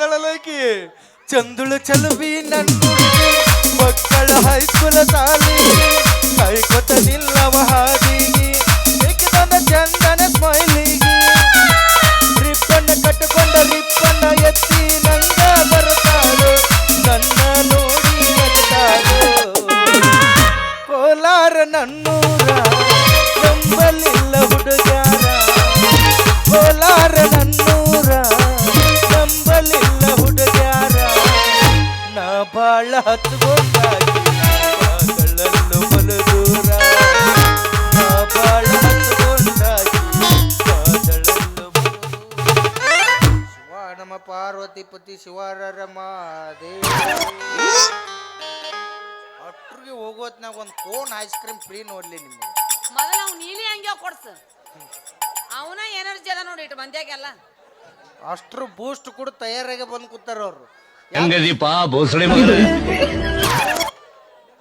ಹೆಂಗದಳಲಕಿ ಚಂದುಳು ಚಲುವಿ ನನ್ನ ಮಕ್ಕಳ ಹೈಸ್ಕೂಲ ಸಾಲಿ ಕೈಕೊತ ನಿಲ್ಲವ ಹಾದಿಗಿ. ಏಕಿದೊಂದ ಚಂದನ ಸ್ಮೈಲಿಗೆ? ರಿಪ್ಪನ್ನ ಕಟ್ಟಿಕೊಂಡ ರಿಪ್ಪನ್ನ ಎತ್ತಿ ನಂಗ ಪಾರ್ವತಿ ಪತಿ ಶಿವರ ಮಾದೇವ ಅಟ್ರಿಗೆ ಹೋಗೋತ್ನಾಗ ಒಂದು ಕೋನ್ ಐಸ್ ಕ್ರೀಮ್ ಫ್ರೀ ನೋಡ್ಲಿ ನಿಮಗೆ. ಮೊದಲ ಅವ್ನು ನೀಲಿ ಹಂಗೆ ಕೊಡ್ಸ. ಅವನ ಎನರ್ಜಿ ಅದ ನೋಡಿ ಇಟ್ಟು ಮಂದ್ಯಾಗೆಲ್ಲ ಅಷ್ಟ್ರು ಬೂಸ್ಟ್ ಕೂಡ ತಯಾರಾಗಿ ಬಂದು ಕೂತಾರ ಅವ್ರು. ಹೆಂಗದೀಪ ಬೋಸಳೆ ಮಗನೇ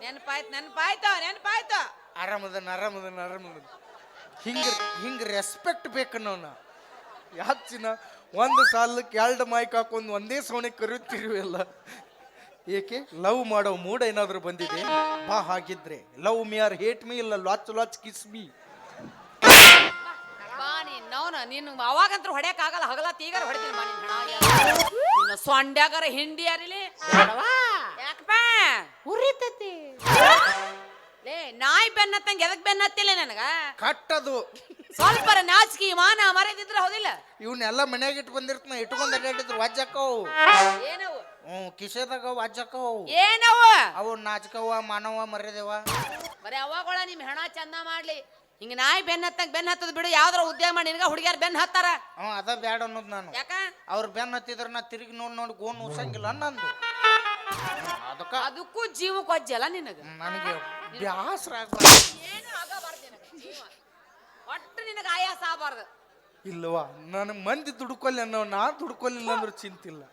ನೆನಪಾಯ್ತು ನೆನಪಾಯ್ತು ನೆನಪಾಯ್ತು. ಆರಾಮದನ್ ಆರಾಮದನ್ ಆರಾಮದನ್. ಹಿಂಗ ಹಿಂಗ ರೆಸ್ಪೆಕ್ಟ್ ಬೇಕು ನಾವು ಯಾಕೆ ಚಿನ್ನ? ಒಂದು ಸಾಲಕ್ಕೆ ಎರಡು ಮೈಕ್ ಹಾಕೊಂಡು ಒಂದೇ ಸೋಣೆ ಕರೆಯುತ್ತಿರುವೆಲ್ಲ ಏಕೆ? ಲವ್ ಮಾಡೋ ಮೂಡ್ ಏನಾದರೂ ಬಂದಿದೆ? ಬಾ ಹಾಗಿದ್ರೆ. Love me or hate me ಇಲ್ಲ ಲಾಚ್ ಲಾಚ್ ಕಿಸ್ ಮೀ. ನೀನ್ ನೀನು ಅವಾಗಂತೂ ಹೊಡ್ಯಾಕ ಆಗಲ್ಲ. ಹಗಲ ತೀಗಾರ ಹೊಡಿತೀನಿ ನಿನ್ ಸೊಂಡ್ಯಾಗಾರ ಹಿಂಡಿ ಯಾರಿಲಿ? ಯಾಕಪ್ಪ? ಉರಿತತಿ. ಲೇ ನಾಯಿ ಬೆನ್ನತ್ತಂಗೆ ಎದಕ್ ಬೆನ್ನತ್ತಿಲ್ಲ ನನಗ? ಕಟ್ಟದು. ಸ್ವಲ್ಪ ನಾಚಿಕೆ ಮಾನ ಮರೆದಿದ್ರ ಹೌದಿಲ್ಲ? ಇವನ್ನೆಲ್ಲ ಮನ್ಯಾಗ ಇಟ್ಟು ಬಂದಿರ್ತನ ಇಟ್ಕೊಂಡ್ ಅಡ್ಡಾಡಿದ್ರು ವಜ್ಜಕ್ಕವು ಏನವು? ಹ್ಞೂ ಕಿಸೆದಾಗ ವಾಜ್ಜಕ್ಕವು ಏನವು? ಅವು ನಾಚಕವ ಮಾನವ ಮರ್ಯಾದೆವ ಬರೀ ಅವಾಗಳ ನಿಮ್ ಹೆಣ ಚಂದ ಮಾಡ್ಲಿ. ಹಿಂಗ ನಾಯಿ ಬೆನ್ನ ಹತ್ತಂಗ್ ಬೆನ್ನ ಹತ್ತದ್ ಬಿಡು ಯಾವ್ದಾರ ಉದ್ಯೋಗ ಮಾಡಿ ನಿನಗ ಹುಡುಗಿಯರ್ ಬೆನ್ನ ಹತ್ತಾರ. ಹ್ಞೂ ಅದ ಬ್ಯಾಡ ಅನ್ನೋದು ನಾನು. ಯಾಕ? ಅವ್ರು ಬೆನ್ನ ಹತ್ತಿದ್ರ ನಾ ತಿರುಗಿ ನೋಡಿ ನೋಡಿ ಗೋನ್ ಉಸಂಗಿಲ್ಲ ನಂದು ಅದಕ್ಕ ಅದಕ್ಕೂ ಜೀವಕ್ಕೆ ಅಜ್ಜಲ್ಲ ನಿನಗ ನನಗೆ. ಬ್ಯಾಸರ ಆಗ್ಬಾರ್ದು ಏನು ಆಗಬಾರ್ದು ನಿನಗ. ಜೀವ. ಒಟ್ಟು ನಿನಗ ಆಯಾಸ ಆಗಬಾರ್ದು. ಇಲ್ವಾ ನನಗೆ ಮಂದಿ ದುಡ್ಕೊಲ್ಲ ಅನ್ನೋ ನಾ ದುಡ್ಕೊಲಿಲ್ಲ ಅಂದ್ರೆ ಚಿಂತಿಲ್ಲ.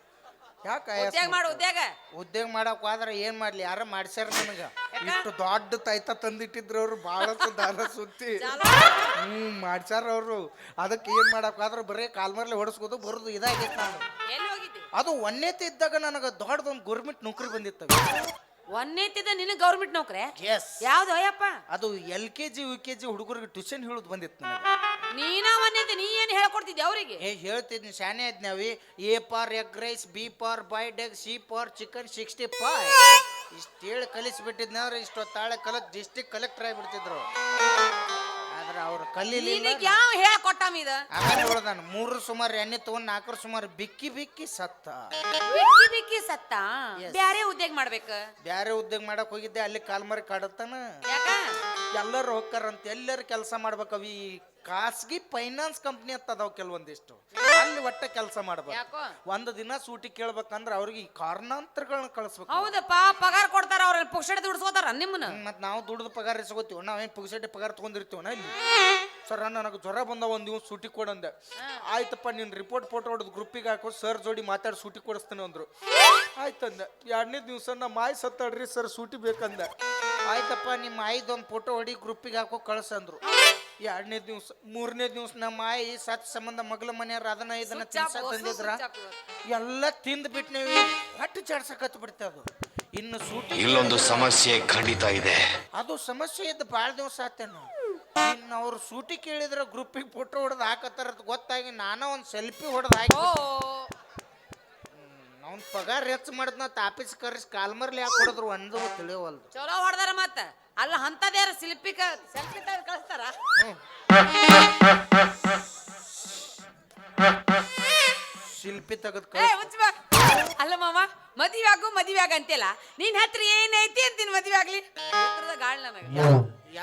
ಯಾಕೆ ಉದ್ಯೋಗ ಮಾಡು ಉದ್ಯೋಗ. ಉದ್ಯೋಗ ಮಾಡಕ್ ಹೋದ್ರೆ ಏನ್ ಮಾಡ್ಲಿ? ಯಾರ ಮಾಡ್ಸ್ಯಾರ ನನಗ? ಇಷ್ಟು ದೊಡ್ಡ ತೈತ ತಂದಿಟ್ಟಿದ್ರು ಅವ್ರು ಬಹಳಷ್ಟು ದಾನ ಸುತ್ತಿ ಹ್ಮ್ ಮಾಡ್ಸ್ಯಾರ ಅವರು. ಅದಕ್ಕೆ ಏನ್ ಮಾಡಕ್ ಹೋದ್ರೆ ಬರೀ ಕಾಲ್ಮರ್ಲಿ ಹೊಡಸ್ಕೋದು ಬರೋದು ಇದಾಗೈತೆ ನಾನು. ಎಲ್ಲಿ ಹೋಗಿದ್ದಿ? ಅದು ಒಂದೇತಿ ಇದ್ದಾಗ ನನಗೆ ದೊಡ್ಡದೊಂದು ಗೌರ್ಮೆಂಟ್ ನೌಕರಿ ಬಂದಿತ್ತು. ಒಂದೇತಿದ ನಿನಗ ಗೌರ್ಮೆಂಟ್ ನೌಕರಿ? ಎಸ್ ಯಾವ್ದು ಅಯ್ಯಪ್ಪ? ಅದು L K G U K G ಹುಡುಗರಿಗೆ ಟ್ಯೂಷನ್ ಹೇಳೋದು ಬಂದಿತ್ತು ನನಗೆ. ನೀನ ಒಂದೇತಿ ನೀ ಏನ್ ಹೇಳ್ಕೊಡ್ತಿದ್ದೆ ಅವ್ರಿಗೆ? ಏ ಹೇಳ್ತಿದ್ನಿ ಶಾನೆ ಇದ್ನವಿ A for egg rice B for boiled egg C for chicken sixty five ಇಷ್ಟು ಹೇಳಿ ಕಲಿಸ್ಬಿಟ್ಟಿದ್ನವ್ರೆ ಇಷ್ಟೊತ್ತಾಳೆ ಕಲತ್ ಡಿಸ್ಟಿಕ್ ಕಲೆಕ್ಟರ್ ಆಗಿಬಿಡ್ತಿದ್ರು. ಅವ್ರು ಕಲೀಲಿಲ್ಲ ನಿನಗ್ ಯಾವ ಹೇಳ್ಕೊಟ್ಟಾಮ ಇದ? ಆಮೇಲೆ ಹೇಳ್ದಾನ ಮೂರು ಸುಮಾರು ಎಣ್ಣೆ ತಗೊಂಡ್ ನಾಲ್ಕರ ಸುಮಾರು ಬಿಕ್ಕಿ ಬಿಕ್ಕಿ ಸತ್ತ. ಬಿಕ್ಕಿ ಬಿಕ್ಕಿ ಸತ್ತ? ಬ್ಯಾರೆ ಉದ್ಯೋಗ ಮಾಡ್ಬೇಕ? ಬ್ಯಾರೆ ಉದ್ಯೋಗ ಮಾಡಕ್ ಹೋಗಿದ್ದೆ ಅಲ್ಲಿ ಕಾಲ್ಮರಿ ಕಾಡತ್ತಾನ. ಯಾಕ? ಎಲ್ಲರೂ ಹೋಗ್ತಾರಂತ ಎಲ್ಲರೂ ಕೆಲಸ ಮಾಡ್ಬೇಕವಿ. ಖಾಸಗಿ ಫೈನಾನ್ಸ್ ಕಂಪ್ನಿ ಅಂತ ಅದಾವ ಕೆಲವೊಂದಿಷ್ಟು. ಅಲ್ಲಿ ಒಟ್ಟ ಕೆಲಸ ಮಾಡ್ಬೇಕು ಒಂದು ದಿನ ಸೂಟಿ ಕೇಳ್ಬೇಕಂದ್ರೆ ಅವ್ರಿಗೆ ಈ ಕಾರಣಾಂತರಗಳನ್ನ ಕಳಿಸ್ಬೇಕು. ಹೌದಪ್ಪ ಪಗಾರ ಕೊಡ್ತಾರ ಅವ್ರ ಪುಕ್ಷಡೆ ದುಡ್ಸ್ಕೋತಾರ ನಿಮ್ಮನ್ನ? ಮತ್ತು ನಾವು ದುಡ್ದು ಪಗಾರ ಇಸ್ಕೋತೀವಿ ನಾವೇನ್ ಪುಗ್ಸೆಟ್ಟಿ ಪಗಾರ ತೊಗೊಂಡಿರ್ತೀವನ ಇಲ್ಲಿ? ಸರ್ ನನಗೆ ಜ್ವರ ಬಂದ ಒಂದು ದಿವಸ ಸೂಟಿ ಕೊಡಂದೆ ಆಯ್ತಪ್ಪ ನಿಮ್ಮ ರಿಪೋರ್ಟ್ ಫೋಟೋ ಹೊಡೆದು ಗ್ರೂಪಿಗೆ ಹಾಕೋ ಸರ್ ಜೋಡಿ ಮಾತಾಡಿ ಸೂಟಿ ಕೊಡಿಸ್ತೇನೆ ಅಂದ್ರು. ಆಯ್ತಂದೆ. ಎರಡನೇ ದಿವಸ ನಮ್ಮ ಮಾಯಿ ಸತ್ತಾಡ್ರಿ ಸರ್ ಸೂಟಿ ಬೇಕಂದೆ. ಆಯ್ತಪ್ಪ ನಿಮ್ಮ ಆಯ್ದೊಂದು ಫೋಟೋ ಹೊಡಿ ಗ್ರೂಪಿಗೆ ಹಾಕೋ ಕಳ್ಸಂದ್ರು ಎರಡನೇ ದಿವಸ ಮೂರನೇ ದಿವಸ ನಮ್ಮ ಮಾಯಿ ಸತ್ ಸಂಬಂಧ ಮಗಳ ಮನೆಯವ್ರು ಅದನ್ನ ಇದನ್ನ ತಿನ್ಸ ತಂದಿದ್ರ. ಎಲ್ಲ ತಿಂದು ಬಿಟ್ನೇವಿ ಹೊಟ್ಟೆ ಚಾಡ್ಸಕತ್ ಬಿಡ್ತೆ ಅದು. ಇನ್ನು ಸೂಟಿ ಇಲ್ಲೊಂದು ಸಮಸ್ಯೆ ಖಂಡಿತ ಇದೆ. ಅದು ಸಮಸ್ಯೆ ಇದ್ದು ಭಾಳ ದಿವಸ ಆತೇನು. ಇನ್ನು ಅವ್ರು ಸೂಟಿ ಕೇಳಿದ್ರೆ ಗ್ರೂಪಿಗೆ ಫೋಟೋ ಹೊಡೆದು ಹಾಕತ್ತಾರ ಗೊತ್ತಾಗಿ ನಾನು ಒಂದು ಸೆಲ್ಫಿ ಹೊಡೆದು ಹಾಕಿ ಅವ್ನ ಪಗಾರ ಹೆಚ್ಚು ಮಾಡಿದ್ನ ತಾಪಿಸ್ ಕರ್ಸ್ ಕಾಲ್ಮರ್ಲಿ ಯಾಕೆ ಹೊಡೆದ್ರು ಒಂದು ತಿಳಿಯವಲ್ದು ಚಲೋ ಹೊಡ್ದಾರ ಮತ್ತ. ಅಲ್ಲ ಅಂತದೇರ ಶಿಲ್ಪಿ ಸೆಲ್ಫಿ ತೆಗೆದು ಕಳಿಸ್ತಾರ? ಶಿಲ್ಪಿ ತೆಗೆದು ಏ ಬಾ. ಅಲ್ಲ ಮಾಮ ಮದುವೆ ಆಗು ಮದುವೆ ಆಗ ಅಂತಿಲ್ಲ ನಿನ್ ಹತ್ರ ಏನೈತಿ ಅಂತೀನಿ ಮದುವೆ ಆಗ್ಲಿ ಗಾಳಿ ನನಗೆ.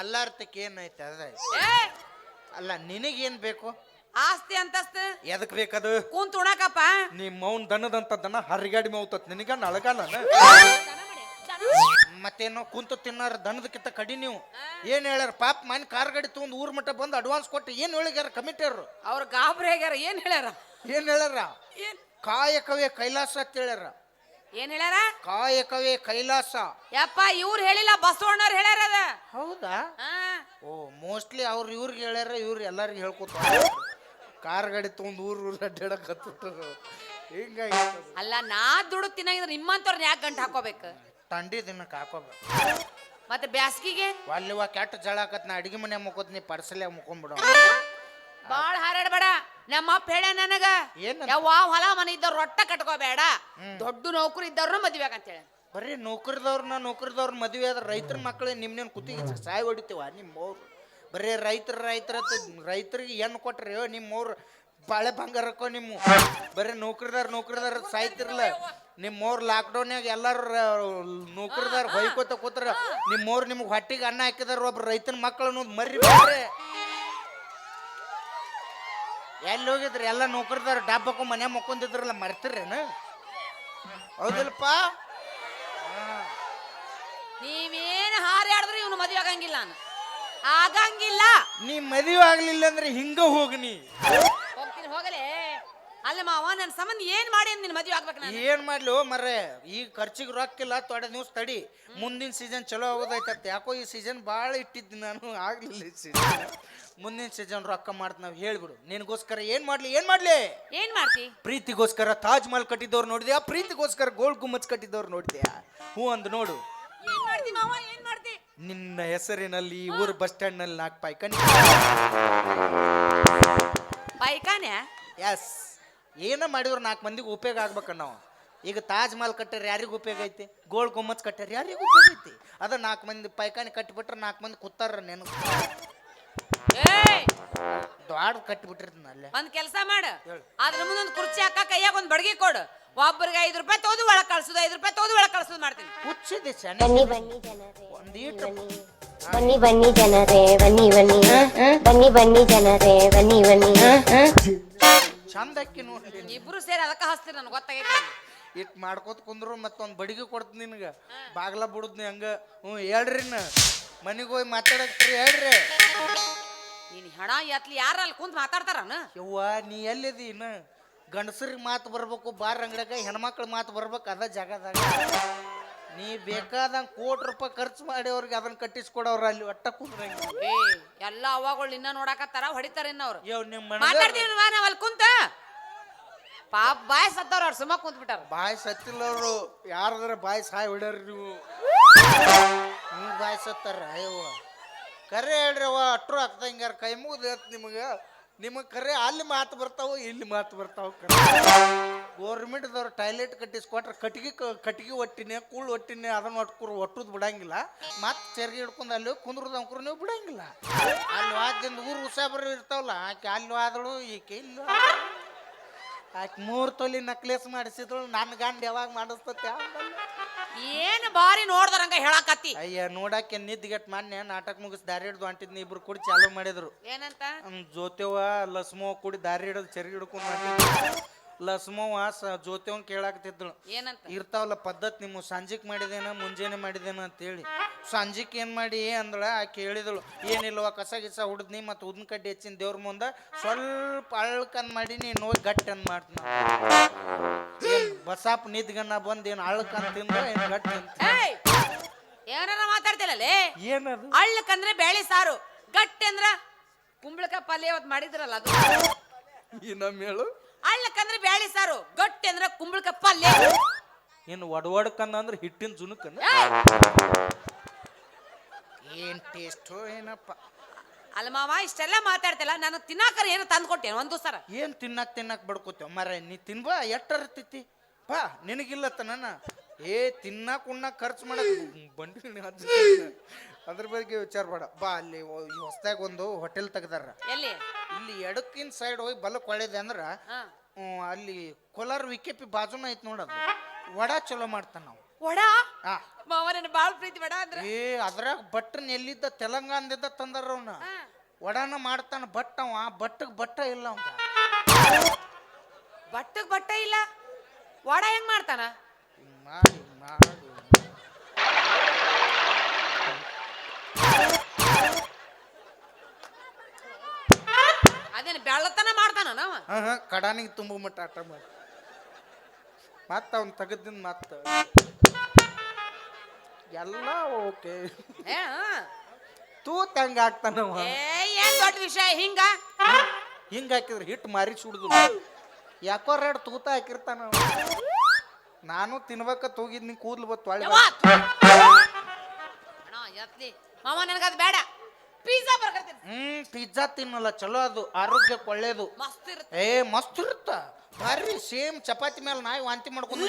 ಎಲ್ಲಾರ್ತಕ್ಕೆ ಏನೈತೆ ಅದ. ಏ ಅಲ್ಲ ನಿನಗೇನ್ ಬೇಕು? ಆಸ್ತಿ ಅಂತಸ್ತ? ಎದಕ್ ಬೇಕದು? ಕೂತ್ ಉಣಕಪ್ಪ. ನಿಮ್ಮ ಮೌನ್ ದನದಂತ ದನ ಹರಿಗಾಡಿ ಮೌತತ್ ನಿನಗ ನಳಗ ನಾನು? ಮತ್ತೇನೋ ಕುಂತು ತಿನ್ನಾರ ದನದಕ್ಕಿಂತ ಕಡಿ ನೀವು. ಏನ್ ಹೇಳ್ಯಾರ ಪಾಪ ಮನ್ ಕಾರ್ ಗಡಿ ತಗೊಂಡ್ ಊರ್ ಮಟ್ಟ ಬಂದು ಅಡ್ವಾನ್ಸ್ ಕೊಟ್ಟು ಏನ್ ಹೇಳಿಗ್ಯಾರ ಕಮಿಟಿಯವ್ರು ಅವ್ರ? ಗಾಬ್ರಿ ಆಗ್ಯಾರ ಏನ್ ಹೇಳ್ಯಾರ? ಏನ್ ಹೇಳ್ಯಾರ? ಕಾಯಕವೇ ಕೈಲಾಸ ಅಂತ ಹೇಳ್ಯಾರ. ಏನ್ ಹೇಳ್ಯಾರ? ಕಾಯಕವೇ ಕೈಲಾಸ. ಯಪ್ಪ ಇವ್ರು ಹೇಳಿಲ್ಲ ಬಸವಣ್ಣವ್ರು ಹೇಳ್ಯಾರ ಅದ. ಹೌದಾ? ಓ ಮೋಸ್ಟ್ಲಿ ಅವ್ರು ಇವ್ರಿಗೆ ಹೇಳ್ಯಾರ ಇವ್ರು ಎಲ್ಲರಿಗೂ ಹೇಳ್ಕೊತ ಕಾರ್ ಗಾಡಿ ತೊಗೊಂಡು ಊರು ಊರು ಅಡ್ಡಾಡಕ್ ಹತ್ತಿಟ್ರು ಹಿಂಗಾಗಿ ಅಲ್ಲ ನಾ ದುಡ್ಡು ತಿನ್ನಾಗಿದ್ರೆ ನಿಮ್ಮಂತವ್ರನ್ನ ಯಾಕೆ ಗಂಟು ಹಾಕೋಬೇಕು? ತಂಡಿ ದಿನಕ್ಕೆ ಹಾಕೋಬೇಕು ಮತ್ತೆ ಬ್ಯಾಸ್ಗಿಗೆ? ಅಲ್ಲಿವ ಕೆಟ್ಟ ಜಳ ಹಾಕತ್ ನಾ ಅಡಿಗೆ ಮನೆ ಮುಕ್ಕೋತೀನಿ ಪರ್ಸಲೆ ಮುಕ್ಕೊಂಡ್ಬಿಡು ಬಾಳ್ ಹಾರಾಡ್ಬೇಡ. ನಮ್ಮ ಅಪ್ಪ ಹೇಳ ನನಗ? ಯಾವ ಹೊಲ ಮನೆ ಇದ್ದವ್ರು ರೊಟ್ಟ ಕಟ್ಕೋಬೇಡ. ದೊಡ್ಡ ನೌಕರಿ ಇದ್ದವ್ರನ್ನ ಮದ್ವೆ ಅಂತ ಹೇಳಿ. ಬರೀ ನೌಕರಿದವ್ರನ್ನ ನೌಕರಿದವ್ರನ್ನ ಮದುವೆ ಆದ್ರೆ ರೈತರ ಮಕ್ಕಳು ನಿಮ್ನೇನು ಕುತ್ತಿಗೆ ಸಾಯಿ ಹೊಡಿತೀವ? ನಿಮ್ಮವ್ರು. ಬರೀ ರೈತರ ರೈತರ ರೈತರಿಗೆ ಏನು ಕೊಟ್ರಿ ನಿಮ್ಮವ್ರು ಬಾಳೆ ಬಂಗಾರಕ್ಕೋ ನಿಮ್ಮ ಬರೀ ನೌಕರಿದಾರ ನೌಕರಿದಾರ ಸಾಯ್ತಿರ್ಲ. ನಿಮ್ಮವ್ರು ಲಾಕ್ಡೌನ್ಯಾಗ ಎಲ್ಲಾರು ನೌಕರಿದಾರ ಹೊಯ್ಕೋತ ಕೂತ್ರ ನಿಮ್ಮವ್ರು ನಿಮ್ಗೆ ಹೊಟ್ಟಿಗೆ ಅನ್ನ ಹಾಕಿದಾರ ಒಬ್ರು ರೈತನ ಮಕ್ಕಳು ಬೇಡ್ರಿ ಎಲ್ಲಿ ಹೋಗಿದ್ರಿ? ಎಲ್ಲ ನೌಕರಿದಾರ ಡಬ್ಬಕ್ಕೂ ಮನೆ ಮಕ್ಕೊಂದಿದ್ರಲ್ಲ, ಮರ್ತಿರೇನು? ಹೌದಿಲ್ಲಪ್ಪ? ನೀವೇನು ಹಾರಾಡಿದ್ರೆ ಇವನು ಮದುವೆ ಆಗಂಗಿಲ್ಲ ನಾನು ಆಗಂಗಿಲ್ಲ. ನೀ ಮದುವೆ ಆಗ್ಲಿಲ್ಲ ಅಂದ್ರೆ ಹಿಂಗ ಹೋಗ್ನಿ ಹೋಗ್ತೀನಿ ಹೋಗಲೇ. ಅಲ್ಲ ಮಾವ ನನ್ನ ಸಂಬಂಧ ಏನ್ ಮಾಡಿ ನಿನ್ ಮದ್ವೆ ಆಗ್ಬೇಕು ನಾನು? ಏನ್ ಮಾಡ್ಲು ಮರ್ರೆ ಈ ಖರ್ಚಿಗೆ ರೊಕ್ಕಿಲ್ಲ ತೊಡೆ ನೀವು ತಡಿ. ಮುಂದಿನ ಸೀಸನ್ ಚಲೋ ಆಗೋದೈತತ್. ಯಾಕೋ ಈ ಸೀಸನ್ ಭಾಳ ಇಟ್ಟಿದ್ದು ನಾನು ಆಗ್ಲಿಲ್ಲ ಈ ಸೀಸನ್ ಮುಂದಿನ ಸೀಸನ್ ರೊಕ್ಕ ಮಾಡ್ತ ನಾವು ಹೇಳ್ಬಿಡು. ನಿನಗೋಸ್ಕರ ಏನ್ ಮಾಡ್ಲಿ ಏನ್ ಮಾಡ್ಲಿ? ಏನ್ ಮಾಡ್ತಿ? ಪ್ರೀತಿಗೋಸ್ಕರ ತಾಜ್ ಮಹಲ್ ಕಟ್ಟಿದವ್ರು ನೋಡಿದ್ಯಾ? ಪ್ರೀತಿಗೋಸ್ಕರ ಗೋಲ್ಡ್ ಗುಮ್ಮಚ್ ಕಟ್ಟಿದವ್ರು ನೋಡಿದ್ಯಾ? ಹೂ ಅಂದ್ ನೋಡು. ಏನ್ ಮಾಡ್ತಿ ಮಾವ ಏನ್ ಮಾಡ್ತಿ? ನಿನ್ನ ಹೆಸರಿನಲ್ಲಿ ಈ ಊರ್ ಬಸ್ ಸ್ಟ್ಯಾಂಡ್ನಲ್ಲಿ ನಾಲ್ಕು ಪೈಕಾನಿ ಬೈಕಾನೆ ಎಸ್ ಏನ ಮಾಡಿದ್ರು ನಾಲ್ಕು ಮಂದಿಗೆ ಉಪಯೋಗ ಆಗ್ಬೇಕ ನಾವು. ಈಗ ತಾಜ್ ಮಹಲ್ ಕಟ್ಟಾರ ಯಾರಿಗೂ ಉಪಯೋಗ ಐತಿ? ಗೋಲ್ ಗುಮ್ಮಚ್ ಕಟ್ಟಾರ ಯಾರಿಗೂ ಉಪಯೋಗ ಐತಿ? ಅದ ನಾಲ್ಕು ಮಂದಿ ಪೈಕಾನಿ ಕಟ್ಟಿಬಿಟ್ರೆ ನಾಲ್ಕು ಮಂದಿ ಕೂತಾರ ನೆನ ಏಯ್! ದ್ವಾಡ್ ಕಟ್ಟಿಬಿಟ್ಟಿರ್ತೀನಿ ಅಲ್ಲೇ. ಒಂದ್ ಕೆಲಸ ಮಾಡು. ಹೇಳು. ಅದ್ರ ಮುಂದೊಂದು ಕುರ್ಚಿ ಹಾಕ ಕೈಯಾಗ ಒಂದ್ ಬಡಗಿ ಕೊಡು. ಒಬ್ಬರಿಗೆ ಐದು ರೂಪಾಯಿ ತೋದು ಒಳಗ್ ಕಳ್ಸೋದು ಐದು ರೂಪಾಯಿ ತೋದು ಒಳಗ್ ಕಳ್ಸೋದು ಮಾಡ್ತೀನಿ. ಹುಚ್ಚಿದೆ ಬನ್ನಿ ಬನ್ನಿ ಜನರೇ. ಒಂದೀಟು ಬನ್ನಿ ಬನ್ನಿ ಜನರೇ ಬನ್ನಿ ಬನ್ನಿ. ಬನ್ನಿ ಬನ್ನಿ ಜನರೇ ಬನ್ನಿ ಬನ್ನಿ. ಚಂದಕ್ಕೆ ಅಕ್ಕಿ ನೋಡಿ. ಇಬ್ರು ಸೇರಿ ಅದಕ್ಕೆ ಹಚ್ತೀರಿ ನನ್ಗೆ ಗೊತ್ತಾಗೈತಿ ಇಟ್ ಮಾಡ್ಕೋತ ಕುಂದ್ರು ಮತ್ತೊಂದು ಬಡಿಗೆ ಕೊಡ್ತೀನಿ ನಿನಗೆ. ಬಾಗ್ಲ ಬಿಡುದ್ನಿ ಹಂಗ. ಹ್ಞೂ ಹೇಳ್ರಿ ಮನೆಗೆ ಹೋಗಿ ಮಾತಾಡಕ್ರಿ ಹೇಳ್ರಿ. ನೀನು ಹೆಣ ಎತ್ಲಿ ಯಾರ ಅಲ್ಲಿ ಕುಂತ್ ಮಾತಾಡ್ತಾರನ? ಯವ್ವ ನೀ ಎಲ್ಲಿದಿ ಇನ್ನ? ಗಂಡಸರಿಗೆ ಮಾತು ಬರ್ಬೇಕು ಬಾರ್ ಅಂಗಡಿಯಾಗ ಹೆಣ್ಮಕ್ಳ ಮಾತು ಬರ್ಬೇಕು ಅದ ಜಾಗದಾಗ. ನೀ ಬೇಕಾದಂಗ ಕೋಟಿ ರೂಪಾಯಿ ಖರ್ಚು ಮಾಡಿ ಅವ್ರಿಗೆ ಅದನ್ನ ಕಟ್ಟಿಸ್ಕೊಡವ್ರ ಅಲ್ಲಿ ಒಟ್ಟ ಕುಂದ್ರಂಗ ಏ ಎಲ್ಲ ಅವ್ವಗಳು ಇನ್ನ ನೋಡಾಕತ್ತಾರ ಹೊಡಿತಾರ ಇನ್ನವ್ರು ಯವ್ ನಿಮ್ಮ ಮಾತಾಡ್ತೀವಲ್ವಾ ನಾವ್ ಅಲ್ಲಿ ಕುಂತ? ಪಾಪ ಬಾಯ್ ಸತ್ತವ್ರ ಅವ್ರು ಸುಮ್ಮ ಕುಂತ್ ಬಿಟ್ಟಾರ ಬಾಯಿ ಸತ್ತಿಲ್ಲ ಅವರು ಯಾರದ್ರ ಬಾಯಿ ಸಾಯ್ ಹೊಡ್ಯಾರ ನೀವು. ನೀವು ಬಾಯಿ ಸತ್ತಾರ? ಅಯ್ಯವ್ವ. ಕರೆ ಹೇಳ್ರಿ ಅವ್ವ ಅಟ್ರು ಹಿಂಗಾರ ಕೈ ಮುಗಿದ ನಿಮಗೆ. ನಿಮಗೆ ಕರೆ ಅಲ್ಲಿ ಮಾತು ಬರ್ತಾವ ಇಲ್ಲಿ ಮಾತು ಬರ್ತಾವ ಗೋರ್ಮೆಂಟ್ದವ್ರು ಟಾಯ್ಲೆಟ್ ಕಟ್ಟಿಸ್ಕೊಟ್ರೆ ಕಟ್ಟಿಗೆ ಕ- ಕಟ್ಟಿಗೆ ಒಟ್ಟಿನೇ ಕೂಳ್ ಒಟ್ಟಿನ ಅದನ್ನ ಒಟ್ಕೂರು ಒಟ್ಟುದು ಬಿಡಂಗಿಲ್ಲ. ಮತ್ತೆ ಚರ್ಗಿ ಹಿಡ್ಕೊಂಡು ಅಲ್ಲಿ ಕುಂದ್ರದ ಅಂಕರು ನೀವು ಬಿಡಂಗಿಲ್ಲ. ಅಲ್ಲಿ ವಾದ್ಯಂದ ಊರು ಉಸಾಬರು ಇರ್ತಾವಲ್ಲ ಆಕೆ ಅಲ್ಲಿ ವಾದಳು ಈಕೆ ಇಲ್ಲ. ಆಕೆ ಮೂರು ತೊಲಿ ನಕ್ಲೇಸ್ ಮಾಡಿಸಿದಳು ನನ್ನ ಗಂಡ ಯಾವಾಗ ಮಾಡಿಸ್ತತೆ ಏನ್ ಬಾರಿ ನೋಡ್ದಾರಂಗ ಹೇಳಾಕತ್ತಿ? ಅಯ್ಯ ನೋಡಕ್ಕೆ ನಿದ್ಗೆಟ್ ಮಾನ್ಯ ನಾಟಕ ಮುಗಿಸ್ ದಾರಿ ಹಿಡ್ದು ಅಂಟಿದ್ನಿ ಇಬ್ರು ಕೂಡಿ ಚಾಲು ಮಾಡಿದ್ರು. ಏನಂತ? ಹ್ಮ್, ಜ್ಯೋತಿವ ಲಸ್ಮೋ ಕೂಡಿ ದಾರಿ ಹಿಡಿದು ಚರಿ ಹಿಡ್ಕೊಂಡು ಲಸ್ಮವ್ವ ಸ ಜ್ಯೋತಿವನ್ ಕೇಳಾಕತ್ತಿದ್ದಳು. ಏನಂತ? ಇರ್ತಾವಲ್ಲ ಪದ್ಧತಿ ನಿಮ್ಮ ಸಂಜಿಕ್ ಮಾಡಿದೇನ ಮುಂಜಾನೆ ಮಾಡಿದೇನ ಅಂತೇಳಿ. ಸಂಜಿಕ್ ಏನ್ ಮಾಡಿ ಅಂದಳ ಆ ಕೇಳಿದಳು ಏನಿಲ್ವ ಕಸ ಗಿಸ ಹುಡ್ದ್ನಿ ಮತ್ತು ಉದ್ನ ಕಡ್ಡಿ ಹೆಚ್ಚಿನ ದೇವ್ರ ಮುಂದೆ ಸ್ವಲ್ಪ ಅಳ್ಕನ್ ಮಾಡಿ ನೀನು ಹೋಗಿ ಗಟ್ಟಿ ಅಂದ್ ಮಾಡ್ತೀನಿ. ಬಸಾಪ್ ನಿದ್ಗನ್ನ ಬಂದು ಏನು ಅಳ್ಕನ್ ತಿಂದ ಏನು ಗಟ್ಟಿ ಅಂತ ಏಯ್! ಏನಾರ ಮಾತಾಡ್ತಿಲ್ಲಲೇ? ಏನದು? ಅಳ್ಳಕ್ಕಂದ್ರೆ ಬೇಳೆ ಸಾರು. ಗಟ್ಟಿ ಅಂದ್ರ ಕುಂಬಳಕಾಯಿ ಪಲ್ಯ ಅವತ್ ಮಾಡಿದ್ರಲ್ಲ ಅದು. ಈ ನಮ್ಮ ಹೇಳು. ಅಳ್ಳಕ್ಕಂದ್ರೆ ಬ್ಯಾಳಿ ಸಾರು ಗಟ್ಟಿ ಅಂದ್ರೆ ಕುಂಬಳಕಾಯಿ ಪಲ್ಯ. ಏನು ಒಡವಡ್ಕಂದ ಅಂದ್ರೆ ಹಿಟ್ಟಿನ ಜುನುಕನ್ನ! ಏನ್ ಟೇಸ್ಟು ಏನಪ್ಪ? ಅಲ್ಲ ಮಾವ ಇಷ್ಟೆಲ್ಲ ಮಾತಾಡ್ತಿಲ್ಲ ನಾನು ತಿನ್ನಾಕರ ಏನು ತಂದ್ಕೊಟ್ಟೆ ಒಂದು ಸರ. ಏನ್ ತಿನ್ನಕ್ ತಿನ್ನಕ್ ಬಡ್ಕೋತೇವ ಮರ ನೀ ತಿನ್ಬಾ ತಿತ್ತಿ ಬಾ ನಿನಗಿಲ್ಲತ್ತ ನನ್ನ. ಏ ತಿನ್ನಕ್ ಉಣ್ಣಕ್ ಖರ್ಚು ಮಾಡಕ್ ಬಂಡಿ ಅದ್ರ ಬಗ್ಗೆ ವಿಚಾರ ಬೇಡ. ಬಾ ಅಲ್ಲಿ ಹೊಸದಾಗ ಒಂದು ಹೋಟೆಲ್ ತೆಗ್ದಾರ. ಎಲ್ಲಿ? ಇಲ್ಲಿ ಎಡಕ್ಕಿನ ಸೈಡ್ ಹೋಗಿ ಬಲಕ್ ಒಳ್ಳೇದೆ ಅಂದ್ರ ಅಲ್ಲಿ ಕೋಲಾರ ವಿಕೆಪಿ ಬಾಜುನ ಐತ್ ನೋಡದು ವಡ ಚಲೋ ಮಾಡ್ತಾನ ನಾವು ವಡಾ? ಆ ಮಾವ ನನ್ನ ಬಾಳ ಪ್ರೀತಿ ವಡ ಅಂದ್ರೆ? ಏ ಅದ್ರಾಗ ಬಟ್ಟನ್ ಎಲ್ಲಿದ್ದ ತೆಲಂಗಾಣದಿಂದ ತಂದಾರ ಅವನ. ವಡನ ಮಾಡ್ತಾನ ಬಟ್ ಅವ ಬಟ್ಟಗ್ ಬಟ್ಟ ಇಲ್ಲ ಅವಂಗ ಬಟ್ಟಗ್ ಬಟ್ಟ ಇಲ್ಲ. ವಡ ಹೆಂಗ್ ಮಾಡ್ತಾನ? ಮಾಡಿ ಮಾಡಿ ಅದೇನು ಬೆಳ್ಳತನ ಮಾಡ್ತಾನ ನಾವ ಹಾ ಹಾ ಕಡಾನಿಗೆ ತುಂಬ ಮಟ್ಟ ಆಟ ಮಾಡಿ. ಮತ್ತ ಅವ್ನ ತೆಗದಿಂದ ಮತ್ತ. ಎಲ್ಲ ಓಕೆ. ಏ, ಹಾ. ತೂತ್ ಹಂಗ ಆಗ್ತಾನವ ಏ ಏನ್ ದೊಡ್ಡ ವಿಷಯ ಹಿಂಗ? ಹಿಂಗ ಹಾಕಿದ್ರೆ ಹಿಟ್ಟು ಮಾರಿ ಸುಡ್ದು. ಯಾಕೋ ರೆಡ್ ತೂತ ಹಾಕಿರ್ತಾನ ಅವ. ನಾನು ತಿನ್ಬೇಕ ತೂಗಿದ್ ನೀ ಕೂದ್ಲು ಬತ್ತು ಒಳ್ಳೆ ಯವ್ವ! ಅಣ್ಣ ಎತ್ಲಿ ಮಾವ ನನಗದು ಬೇಡ. ಪಿಜ್ಜಾ ಬರ್ಗರ್ ತಿನ್ನು. ಹ್ಮ್ ಪಿಜ್ಜಾ ತಿನ್ನಲ್ಲ ಚಲೋ ಅದು ಆರೋಗ್ಯಕ್ಕೆ ಒಳ್ಳೇದು. ಮಸ್ತ್ ಇರುತ್ತೆ. ಏ ಮಸ್ತ್ ಇರುತ್ತ? ಬರ್ರಿ ಸೇಮ್ ಚಪಾತಿ ಮೇಲೆ ನಾಯಿ ವಾಂತಿ ಮಾಡ್ಕೊಂಡು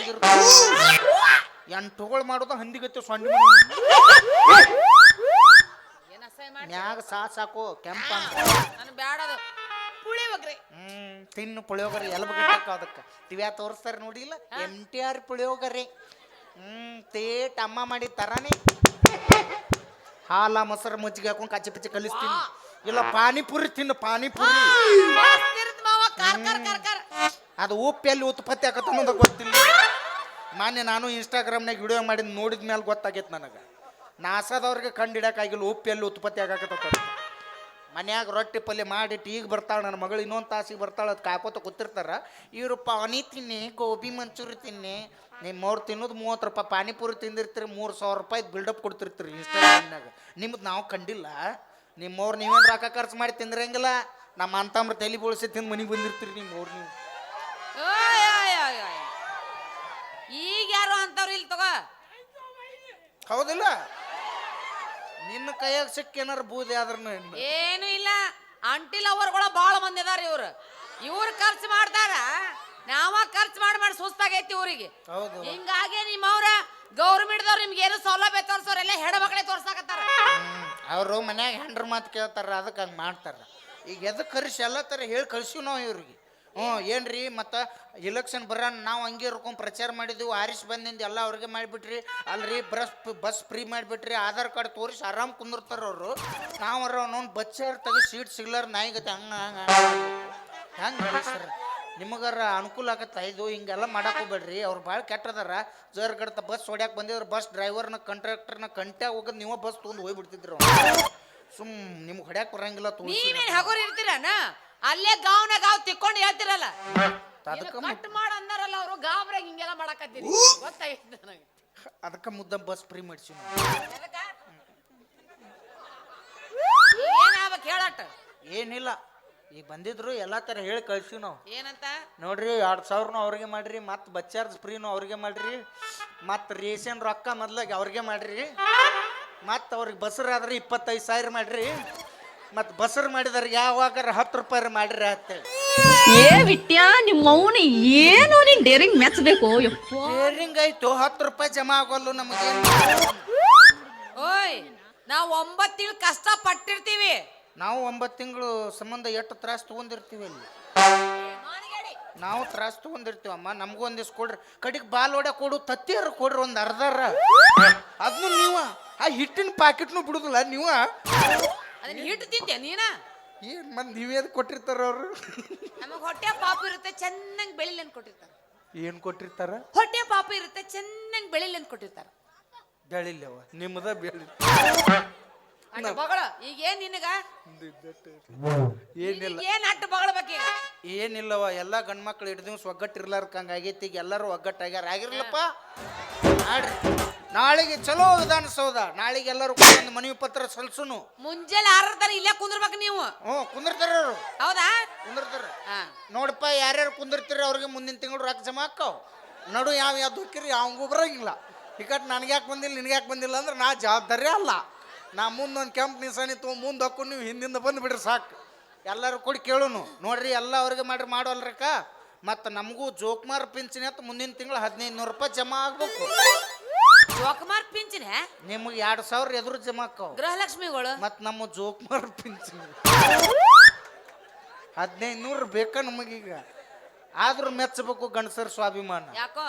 ಎಂಟುಗಳು ಮಾಡೋದು ಹಂದಿಗತ್ತೆ ಸೊಂಡಿ ಏನ್ ಅಸಹ್ಯ ಮಾಡಿ ಮ್ಯಾಗ ಸಾ ಸಾಕು ಕೆಂಪ ನಾನು ಬೇಡ ಅದು. ಪುಳಿ ಹ್ಮ್ ತಿನ್ನು ಪುಳಿಯೋಗರೆ ಎಲ್ಬ ಅದಕ್ಕೆ. ಟಿವ್ಯಾ ತೋರಿಸ್ತಾರೆ ನೋಡಿಲ್ಲ ಎಂ ಟಿ ಆರ್ ಪುಳಿಯೋಗರೆ. ಹ್ಮ್ ತೇಟ್ ಅಮ್ಮ ಮಾಡಿ ತರಾನೆ. ಹಾಲ ಮೊಸರು ಮಜ್ಜಿಗೆ ಹಾಕೊಂಡು ಕಚ್ಚಿ ಪಚ್ಚಿ ಕಲಿಸ್ತೀನಿ. ಇಲ್ಲ ಪಾನಿಪುರಿ ತಿನ್ನು ಪಾನಿಪುರಿ. ಮಸ್ತ್ ಇರುತ್ತೆ ಮಾವ ಕಾರ್ ಕಾರ್ ಕಾರ್ ಕಾರ್. ಅದು ಉಪ್ಪು ಎಲ್ಲಿ ಉತ್ಪತ್ತಿ ಆಗತ್ತ ಅನ್ನೋದು ಗೊತ್ತಿಲ್ಲ. ಮಾನ್ಯ ನಾನು ಇನ್ಸ್ಟಾಗ್ರಾಮ್ನಾಗ ವಿಡಿಯೋ ಮಾಡಿದ್ ನೋಡಿದ ಮೇಲೆ ಗೊತ್ತಾಗೈತೆ ನನಗೆ. ನಾಸಾದವ್ರಿಗೆ ಕಂಡು ಹಿಡಕ್ಕಾಗಿಲ್ಲ ಉಪ್ಪು ಎಲ್ಲಿ ಉತ್ಪತ್ತಿ ಆಗಾಕತ್ತ ಮನ್ಯಾಗ ರೊಟ್ಟಿ ಪಲ್ಯ ಮಾಡಿಟ್ಟು ಈಗ ಬರ್ತಾಳೆ ನನ್ನ ಮಗಳು ಇನ್ನೊಂದು ತಾಸಿಗೆ ಬರ್ತಾಳೆ ಅದು ಕಾಕೋತ ಕೂತಿರ್ತಾರ. ಇವರು ಪಾನಿ ತಿನ್ನಿ ಗೋಬಿ ಮಂಚೂರಿ ತಿನ್ನಿ. ನಿಮ್ಮವ್ರು ತಿನ್ನೋದು ಮೂವತ್ತು ರೂಪಾಯಿ ಪಾನಿಪುರಿ ತಿಂದಿರ್ತೀರಿ ಮೂರು ಸಾವಿರ ರೂಪಾಯಿ ಬಿಲ್ಡಪ್ ಕೊಡ್ತಿರ್ತೀರಿ ಇನ್ಸ್ಟಾಗ್ರಾಮ್ನಾಗ ನಿಮ್ದು ನಾವು ಕಂಡಿಲ್ಲ. ನಿಮ್ಮವ್ರು ನೀವೇನು ರೊಕ್ಕ ಖರ್ಚು ಮಾಡಿ ತಿಂದ್ರಂಗಿಲ್ಲ. ನಮ್ಮ ಅಂತಮ್ರ ತಲೆ ಬೋಳಿಸಿ ತಿಂದು ಮನೆಗೆ ಬಂದಿರ್ತೀರಿ ನಿಮ್ಮವ್ರು ನೀವು. ಈಗ ಯಾರು ಅಂತವ್ರು ಇಲ್ಲಿ ತಗೋ? ಹೌದಿಲ್ಲ? ನಿನ್ನ ಕೈಯಾಗ ಸಿಕ್ಕ ಏನಾರು ಬೂದಿ ಆದ್ರ ಏನು ಇಲ್ಲ. ಅಂಟಿ ಲವರ್ಗಳ ಬಾಳ ಮಂದಿ ಅದಾರ ಇವ್ರು. ಇವ್ರು ಖರ್ಚು ಮಾಡ್ತಾರ ನಾವ ಖರ್ಚು ಮಾಡಿ ಮಾಡಿ ಸುಸ್ತಾಗೈತಿ ಊರಿಗೆ. ಹೌದು. ಹಿಂಗಾಗಿ ನಿಮ್ಮವ್ರ ಗೌರ್ಮೆಂಟ್ದವ್ರು ನಿಮ್ಗೆ ಏನು ಸೌಲಭ್ಯ ತೋರ್ಸೋರೆಲ್ಲ ಹೆಣ್ಣು ಮಕ್ಕಳೇ ತೋರ್ಸಾಕತ್ತಾರ. ಅವರು ಮನ್ಯಾಗ ಹೆಂಡ್ರ ಮಾತು ಕೇಳ್ತಾರ ಅದಕ್ಕೆ ಹಂಗೆ ಮಾಡ್ತಾರ. ಈಗ ಎದಕ್ಕೆ ಕರ್ಸಿ ಎಲ್ಲ ಥರ ಹೇಳಿ ಕಳ್ಸಿವಿ ನಾವು ಇವ್ರಿಗೆ. ಹ್ಞೂ ಏನ್ರಿ ಮತ್ತು ಇಲೆಕ್ಷನ್ ಬರ ನಾವು ಹಂಗೆ ಇರ್ಕೊಂಡು ಪ್ರಚಾರ ಮಾಡಿದ್ವಿ ಆರಿಸ್ ಬಂದಿಂದ ಎಲ್ಲ ಅವ್ರಿಗೆ ಮಾಡಿಬಿಟ್ರಿ. ಅಲ್ರಿ ಬಸ್ ಬಸ್ ಫ್ರೀ ಮಾಡಿಬಿಟ್ರಿ ಆಧಾರ್ ಕಾರ್ಡ್ ತೋರಿಸಿ ಆರಾಮ್ ಕುಂದಿರ್ತಾರೆ ಅವರು. ನಾವು ಅವ್ನವ್ನು ಬಚ್ಚಾರ ತೆಗೆ ಸೀಟ್ ಸಿಗ್ಲಾರ ನಾಯಿಗತ್ತೆ ಹಂಗೆ ಹಂಗೆ ಹಂಗೆ ಸರ್? ನಿಮಗಾರ ಅನುಕೂಲ ಆಗತ್ತೆ ಇದು? ಹಿಂಗೆಲ್ಲ ಮಾಡಕ್ಕೆ ಹೋಗ್ಬೇಡ್ರಿ. ಅವ್ರು ಭಾಳ ಕೆಟ್ಟದಾರ ಜರ್ ಕಡತ ಬಸ್ ಹೊಡ್ಯಾಕೆ ಬಂದಿದ್ರು ಬಸ್ ಡ್ರೈವರ್ನ ಕಂಟ್ರಾಕ್ಟರ್ನ ಕಂಟ್ಯಾಗ ಹೋಗೋದು ನೀವು ಬಸ್ ತೊಗೊಂಡು ಹೋಗ್ಬಿಡ್ತಿದ್ರು ಸುಮ್ ನಿಮ್ಗೆ ಹೊಡ್ಯಾಕೆ ಬರಂಗಿಲ್ಲ ತೊಗೊಂಡು ನೀವೇನ್ ಹಗೋರ್ ಅಲ್ಲೇ ಗಾವ್ನ ಗಾವ್ ತಿಕ್ಕೊಂಡು ಹೇಳ್ತಿರಲ್ಲ. ಅದಕ್ಕೆ ಕಟ್ ಮಾಡ ಅಂದಾರಲ್ಲ ಅವರು ಗಾಬ್ರಾಗ ಹಿಂಗೆಲ್ಲ ಮಾಡಕತ್ತೀರಿ. ಗೊತ್ತಾಯ್ತು ನನಗೆ. ಅದಕ್ಕೆ ಮುದ್ದ ಬಸ್ ಫ್ರೀ ಮಾಡಿಸಿ ಆಗ್ಬೇಕು ಹೇಳಟ್ಟ? ಏನಿಲ್ಲ. ಈಗ ಬಂದಿದ್ರು ಎಲ್ಲ ತರ ಹೇಳಿ ಕಳ್ಸಿವ್ ನಾವು. ಏನಂತ? ನೋಡ್ರಿ ಎರಡ್ ಸಾವಿರನು ಅವ್ರಿಗೆ ಮಾಡ್ರಿ ಮತ್ತು ಬಸ್ ಚಾರ್ಜ್ ಫ್ರೀನು ಅವ್ರಿಗೆ ಮಾಡ್ರಿ ಮತ್ತು ರೇಷನ್ ರೊಕ್ಕ ಮೊದ್ಲಾಗಿ ಅವ್ರಿಗೆ ಮಾಡ್ರಿ ಮತ್ತು ಅವ್ರಿಗೆ ಬಸ್ರಾದ್ರೆ ಇಪ್ಪತ್ತೈದು ಸಾವಿರ ಮಾಡ್ರಿ. ಮತ್ತು ಬಸರ್ ಮಾಡಿದಾರೆ ಯಾವಾಗ ಹತ್ತು ರೂಪಾಯಿ ಮಾಡಿರ ಅಂತೇಳಿ. ಏ ವಿಟ್ಯ ನಿಮ್ಮ ಅವನು ಏನು ನೀನ್ ಡೇರಿಂಗ್ ಮೆಚ್ಚಬೇಕು ಯಪ್ಪ. ಆಯ್ತು ಹತ್ತು ರೂಪಾಯಿ ಜಮಾ ಆಗೋಲ್ಲ ನಮಗೆ. ಓಯ್ ನಾವು ಒಂಬತ್ತು ತಿಂಗಳು ಕಷ್ಟ ಪಟ್ಟಿರ್ತೀವಿ ನಾವು ಒಂಬತ್ತು ತಿಂಗಳು ಸಂಬಂಧ ಎಷ್ಟು ತ್ರಾಸ್ ತಗೊಂಡಿರ್ತೀವಿ ಅಲ್ಲಿ. ನಾವು ತ್ರಾಸ್ ತೊಗೊಂಡಿರ್ತೀವಮ್ಮ ನಮಗೂ ಒಂದಿಷ್ಟು ಕೊಡ್ರಿ. ಕಡಿಗೆ ಬಾಲ್ ಹೊಡೆ ಕೊಡು ತತ್ತಿಯರ ಕೊಡ್ರಿ ಒಂದು ಅರ್ಧರ ಅದನ್ನು ನೀವು ಆ ಹಿಟ್ಟಿನ ಪ್ಯಾಕೆಟ್ನು ಬಿಡುದಿಲ್ಲ ನೀವು. ಅದನ್ನ ಹಿಟ್ಟು ತಿಂತೆ ನೀನ? ಏನು ಮಂದಿ ನೀವೇದು ಕೊಟ್ಟಿರ್ತಾರ ಅವರು? ನಮಗ್ ಹೊಟ್ಟೆ ಪಾಪ ಇರುತ್ತೆ ಚೆನ್ನಾಗಿ ಬೆಳಿಲಿ ಅಂತ ಕೊಟ್ಟಿರ್ತಾರ. ಏನು ಕೊಟ್ಟಿರ್ತಾರ? ಹೊಟ್ಟೆ ಪಾಪ ಇರುತ್ತೆ ಚೆನ್ನಾಗಿ ಬೆಳಿಲಿ ಅಂತ ಕೊಟ್ಟಿರ್ತಾರ. ಬೆಳಿಲ್ಲವ ನಿಮ್ಮದ ಬೆಳಿ ಬಗಳ ಈಗ ಏನ್ ನಿನಗ? ಏನಿಲ್ಲ. ಈಗ ಏನ್ ಅಟ್ಟು ಬಗಳಬೇಕೀಗ ಏನಿಲ್ಲವ ಎಲ್ಲಾ ಗಂಡ್ ಮಕ್ಳು ಹಿಡ್ದು ಒಗ್ಗಟ್ಟಿರ್ಲಾರ್ಕಂಗ ಆಗೈತಿ ಈಗ ಎಲ್ಲರೂ ಒಗ್ಗಟ್ಟಾಗ್ಯಾರ. ಆಗಿರ್ಲಪ್ಪ. ನಾಡ್ರಿ ನಾಳೆಗೆ ಚಲೋ ವಿಧಾನಸೌಧ ನಾಳೆಗೆ ಎಲ್ಲರೂ ಮನವಿ ಪತ್ರ ಸಲ್ಸುನು. ಮುಂಜಾನೆ ಆರರ ತನ ಇಲ್ಲೇ ಕುಂದ್ರಬೇಕು ನೀವು. ಹ್ಞೂ ಕುಂದಿರ್ತಾರ ಅವರು. ಹೌದಾ? ಕುಂದಿರ್ತಾರ. ಹಾ. ನೋಡಪ್ಪ ಯಾರ್ಯಾರು ಕುಂದಿರ್ತೀರಿ ಅವ್ರಿಗೆ ಮುಂದಿನ ತಿಂಗಳು ರೊಕ್ಕ ಜಮಾ ಆಕ್ಕಾವ್ ನಡು ಯಾವ ಯಾವ ಹೋಗಿರಿ ಯಾವಂಗೂ ಬರೋಂಗಿಲ್ಲ. ಟಿಕೆಟ್ ನನಗೆ ಯಾಕೆ ಬಂದಿಲ್ಲ ನಿನಗೆ ಯಾಕೆ ಬಂದಿಲ್ಲ ಅಂದ್ರೆ ನಾ ಜವಾಬ್ದಾರಿ ಅಲ್ಲ. ನಾ ಮುಂದೊಂದು ಕೆಂಪು ನಿಸಾನಿ ತೊಗೊಂಡು ಮುಂದೆ ಹಾಕೊಂಡು ನೀವು ಹಿಂದಿಂದ ಬಂದು ಬಿಡ್ರಿ ಸಾಕು. ಎಲ್ಲರೂ ಕೊಡಿ ಕೇಳೋನು. ನೋಡ್ರಿ ಎಲ್ಲ ಅವ್ರಿಗೆ ಮಾಡ್ರಿ ಮಾಡೋಲ್ರಕ್ಕ ಮತ್ತು ನಮಗೂ ಜೋಕ್ಮಾರ್ ಪಿಂಚಣಿ ಅಂತ ಮುಂದಿನ ತಿಂಗಳು ಹದಿನೈದು ನೂರು ರೂಪಾಯಿ ಜಮಾ ಆಗ್ಬೇಕು. ಜೋಕುಮಾರ್ ಪಿಂಚಿನ ನಿಮಗೆ ಎರಡು ಸಾವಿರ ಎದುರು ಜಮಾ ಆಕ್ಕಾವ್ ಗೃಹಲಕ್ಷ್ಮಿಗಳು? ಮತ್ತು ನಮ್ಮ ಜೋಕ್ಮಾರ್ ಪಿಂಚಿನ. ಹದಿನೈದು ನೂರು ಬೇಕಾ ನಮಗೀಗ? ಆದ್ರೂ ಮೆಚ್ಚಬೇಕು ಗಂಡಸರ ಸ್ವಾಭಿಮಾನ. ಯಾಕೋ?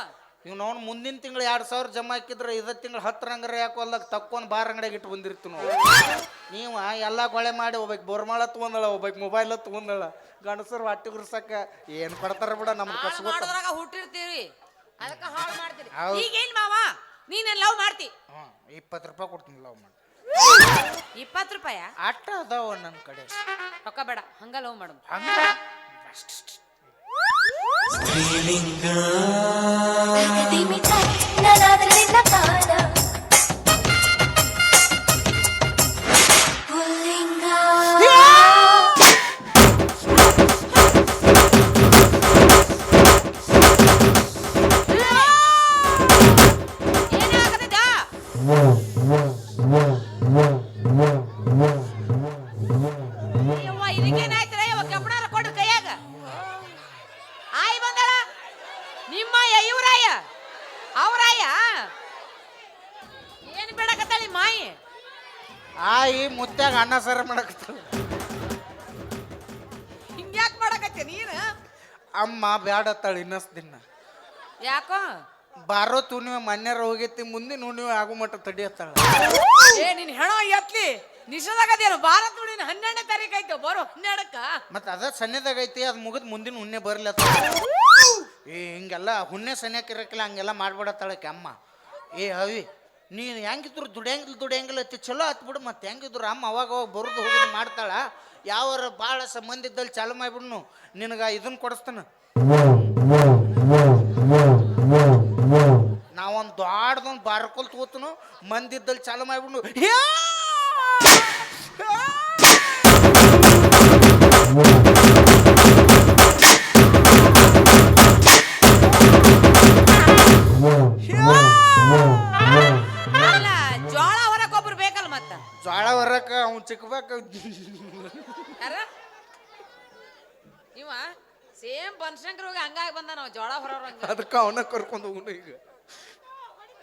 ಇವ್ ನಾವು ಮುಂದಿನ ತಿಂಗಳು ಎರಡು ಸಾವಿರ ಜಮಾ ಹಾಕಿದ್ರೆ ಇದ ತಿಂಗಳು ಹತ್ತರಂಗ್ರೆ ಯಾಕೋ ಅಲ್ಲಾಗ ತಕ್ಕೊಂಡು ಬಾರ್ ಅಂಗಡಿಯಾಗ ಇಟ್ಟು ಬಂದಿರ್ತೀವಿ ನಾವು ನೀವು ಎಲ್ಲ ಗೊಳೆ ಮಾಡಿ ಒಬ್ಬಕ್ಕೆ ಬೋರ್ಮಾಳ ತೊಗೊಂದಳ ಒಬ್ಬಕ್ಕೆ ಮೊಬೈಲ್ ತಗೊಂದಳ ಗಂಡಸರು ಹೊಟ್ಟೆ ಗುರ್ಸಕ್ಕ ಏನು ಕೊಡ್ತಾರ ಬಿಡ ನಮ್ಗೆ ಕಸ ಹುಟ್ಟಿರ್ತೀರಿ ಅದಕ್ಕೆ ಹಾಳು ಮಾಡ್ತೀರಿ. ಹೌದು. ಈಗ ಏನ್ ಮಾವ? ನೀನ್ ಲವ್ ಮಾಡ್ತಿ? ಹ್ಞೂ ಇಪ್ಪತ್ತು ರೂಪಾಯಿ ಕೊಡ್ತೀನಿ ಲವ್ ಮಾಡಿ. ಇಪ್ಪತ್ತು ರೂಪಾಯ? ಅಟ್ಟ ಅದಾವ ನನ್ನ ಕಡೆ. ರೊಕ್ಕ ಬೇಡ ಹಂಗ ಲವ್ ಮಾಡು. ಹಂಗ? ನನಾದ್ರಿಂದ ಆಯಿ ಮುತ್ತಾಗ ಅನ್ನ ಸಾರ ಮಾಡಕತ್ತಲ್ಲ ಹಿಂಗ್ಯಾಕ್ ಮಾಡಕತ್ತೆ ನೀನು? ಅಮ್ಮ ಬ್ಯಾಡತ್ತಾಳ ಇನ್ನಸ್ದಿನ ಯಾಕೋ? ಬಾರೋ ಹುಣ್ಣಿಮೆ ಮನ್ಯಾರ ಹೋಗೈತಿ ಮುಂದಿನ ಹುಣ್ಣಿಮೆ ಆಗು ಮಟ್ಟ ತಡಿಯತ್ತಾಳ ಏ ನಿನ್ ಹೆಣ ಎತ್ಲಿ. ನಿಷೇಧಾಗದೇನು ಭಾರತ ನೋಡಿನ ಹನ್ನೆರಡನೇ ತಾರೀಕು ಐತೆ ಬರೋ ಹನ್ನೆರಡಕ್ಕ. ಮತ್ತ ಅದ ಸನ್ಯದಾಗ ಐತಿ ಅದ್ ಮುಗಿದ್ ಮುಂದಿನ ಹುಣ್ಣೆ ಬರ್ಲಿ ಏ ಹಿಂಗೆಲ್ಲ ಹುಣ್ಣೆ ಸನ್ಯಾಕ ಇರಕ್ಕಿಲ್ಲ ಹಂಗೆಲ್ಲ ಮಾಡ್ಬಿಡತ್ತಾಳಕ್ಕೆ ಅಮ್ಮ. ಏ ಅವಿ ನೀನು ಹೆಂಗಿದ್ರು ದುಡಿಯಂಗಿಲ್ಲ ದುಡಿಯಂಗಿಲ್ಲ ಐತಿ ಚಲೋ ಹತ್ ಬಿಡು ಮತ್ತೆ ಹೆಂಗಿದ್ರು ಅಮ್ಮ ಅವಾಗ ಅವಾಗ ಬರೋದು ಹೋಗಿ ಮಾಡ್ತಾಳ. ಯಾವಾರ ಭಾಳ ಸಂಬಂಧ ಇದ್ದಲ್ಲಿ ಚಾಲು ಮಾಡ್ಬಿಡ್ನು. ನಿನಗ ಇದನ್ನ ಕೊಡಿಸ್ತಾನ. ನಾವೊಂದು ದೊಡ್ಡದೊಂದು ಬಾರ್ಕೊಲ್ ತಗೋತನು ಮಂದಿ ಇದ್ದಲ್ಲಿ ಚಾಲು ಮಾಡ್ಬಿಡ್ನು! ಅಲ್ಲ ಜೋಳ ಹೊರಕ್ ಒಬ್ರು ಬೇಕಲ್ಲ ಮತ್ತ? ಜ್ವಾಳ ಹೊರಕ ಅವ್ನು ಚಿಕ್ಕಬೇಕ. ಯಾರ? ಇವ ಸೇಮ್ ಬನಶಂಕರ್ ಹೋಗಿ ಹಂಗಾಗಿ ಬಂದ ನಾವು ಜೋಳ ಹೊರ ಅದಕ್ಕೆ ಅವನ ಕರ್ಕೊಂಡು ಹೋಗೋನು ಈಗ.